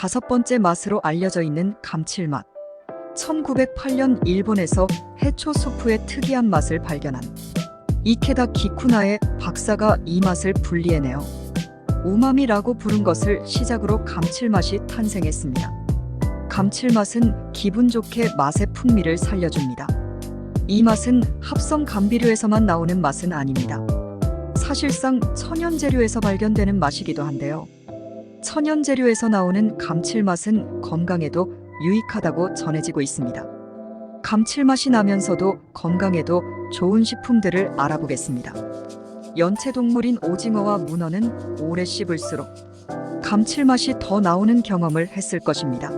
다섯 번째 맛으로 알려져 있는 감칠맛. 1908년 일본에서 해초 수프의 특이한 맛을 발견한 이케다 기쿠나의 박사가 이 맛을 분리해내어 우마미라고 부른 것을 시작으로 감칠맛이 탄생했습니다. 감칠맛은 기분 좋게 맛의 풍미를 살려줍니다. 이 맛은 합성 감비료에서만 나오는 맛은 아닙니다. 사실상 천연 재료에서 발견되는 맛이기도 한데요. 천연 재료에서 나오는 감칠맛은 건강에도 유익하다고 전해지고 있습니다. 감칠맛이 나면서도 건강에도 좋은 식품들을 알아보겠습니다. 연체동물인 오징어와 문어는 오래 씹을수록 감칠맛이 더 나오는 경험을 했을 것입니다.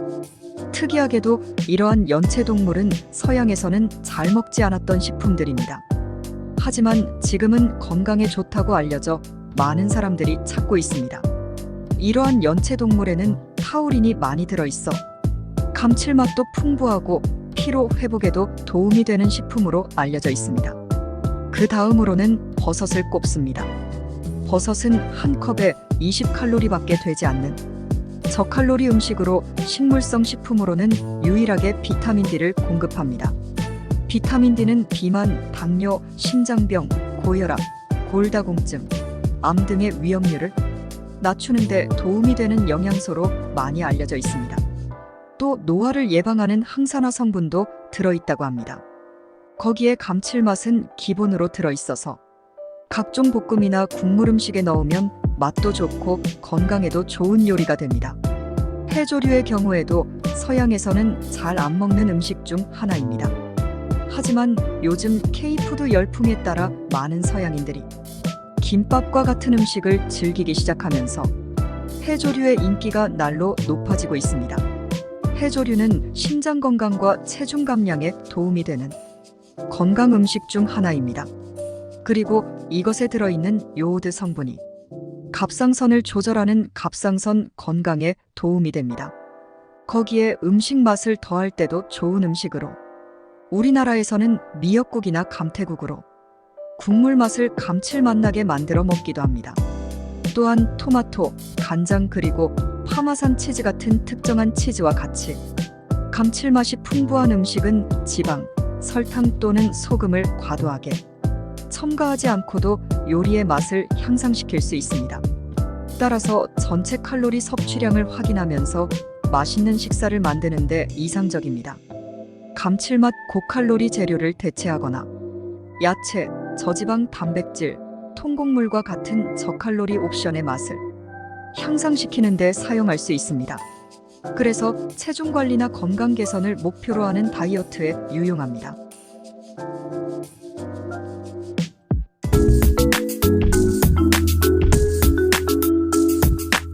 특이하게도 이러한 연체동물은 서양에서는 잘 먹지 않았던 식품들입니다. 하지만 지금은 건강에 좋다고 알려져 많은 사람들이 찾고 있습니다. 이러한 연체동물에는 타우린이 많이 들어있어 감칠맛도 풍부하고 피로 회복에도 도움이 되는 식품으로 알려져 있습니다. 그 다음으로는 버섯을 꼽습니다. 버섯은 한 컵에 20칼로리밖에 되지 않는 저칼로리 음식으로 식물성 식품으로는 유일하게 비타민 D를 공급합니다. 비타민 D는 비만, 당뇨, 심장병, 고혈압, 골다공증, 암 등의 위험률을 낮추는데 도움이 되는 영양소로 많이 알려져 있습니다. 또 노화를 예방하는 항산화 성분도 들어있다고 합니다. 거기에 감칠맛은 기본으로 들어있어서 각종 볶음이나 국물 음식에 넣으면 맛도 좋고 건강에도 좋은 요리가 됩니다. 해조류의 경우에도 서양에서는 잘 안 먹는 음식 중 하나입니다. 하지만 요즘 K푸드 열풍에 따라 많은 서양인들이 김밥과 같은 음식을 즐기기 시작하면서 해조류의 인기가 날로 높아지고 있습니다. 해조류는 심장 건강과 체중 감량에 도움이 되는 건강 음식 중 하나입니다. 그리고 이것에 들어있는 요오드 성분이 갑상선을 조절하는 갑상선 건강에 도움이 됩니다. 거기에 음식 맛을 더할 때도 좋은 음식으로 우리나라에서는 미역국이나 감태국으로 국물 맛을 감칠맛 나게 만들어 먹기도 합니다. 또한 토마토, 간장 그리고 파마산 치즈 같은 특정한 치즈와 같이 감칠맛이 풍부한 음식은 지방, 설탕 또는 소금을 과도하게 첨가하지 않고도 요리의 맛을 향상시킬 수 있습니다. 따라서 전체 칼로리 섭취량을 확인하면서 맛있는 식사를 만드는데 이상적입니다. 감칠맛 고칼로리 재료를 대체하거나 야채, 저지방 단백질, 통곡물과 같은 저칼로리 옵션의 맛을 향상시키는 데 사용할 수 있습니다. 그래서 체중 관리나 건강 개선을 목표로 하는 다이어트에 유용합니다.